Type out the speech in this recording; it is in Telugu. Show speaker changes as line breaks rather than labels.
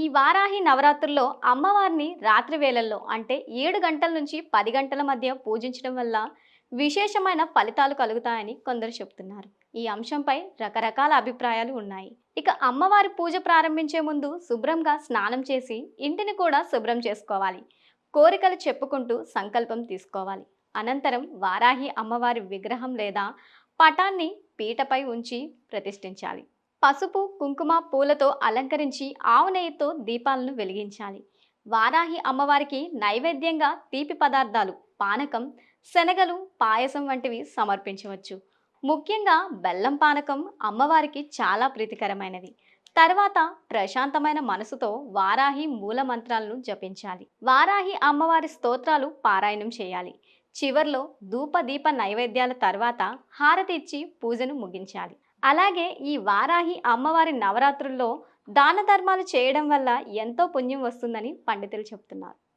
ఈ వారాహి నవరాత్రుల్లో అమ్మవారిని రాత్రి వేళల్లో అంటే ఏడు గంటల నుంచి పది గంటల మధ్య పూజించడం వల్ల విశేషమైన ఫలితాలు కలుగుతాయని కొందరు చెప్తున్నారు. ఈ అంశంపై రకరకాల అభిప్రాయాలు ఉన్నాయి. ఇక అమ్మవారి పూజ ప్రారంభించే ముందు శుభ్రంగా స్నానం చేసి ఇంటిని కూడా శుభ్రం చేసుకోవాలి. కోరికలు చెప్పుకుంటూ సంకల్పం తీసుకోవాలి. అనంతరం వారాహి అమ్మవారి విగ్రహం లేదా పటాన్ని పీటపై ఉంచి ప్రతిష్ఠించాలి. పసుపు కుంకుమ పూలతో అలంకరించి ఆవు నెయ్యితో దీపాలను వెలిగించాలి. వారాహి అమ్మవారికి నైవేద్యంగా తీపి పదార్థాలు పానకం శనగలు పాయసం వంటివి సమర్పించవచ్చు. ముఖ్యంగా బెల్లం పానకం అమ్మవారికి చాలా ప్రీతికరమైనది. తర్వాత ప్రశాంతమైన మనసుతో వారాహి మూల మంత్రాలను జపించాలి. వారాహి అమ్మవారి స్తోత్రాలు పారాయణం చేయాలి. చివర్లో ధూపదీప నైవేద్యాల తర్వాత హారతి ఇచ్చి పూజను ముగించాలి. అలాగే ఈ వారాహి అమ్మవారి నవరాత్రుల్లో దాన ధర్మాలు చేయడం వల్ల ఎంతో పుణ్యం వస్తుందని పండితులు చెప్తున్నారు.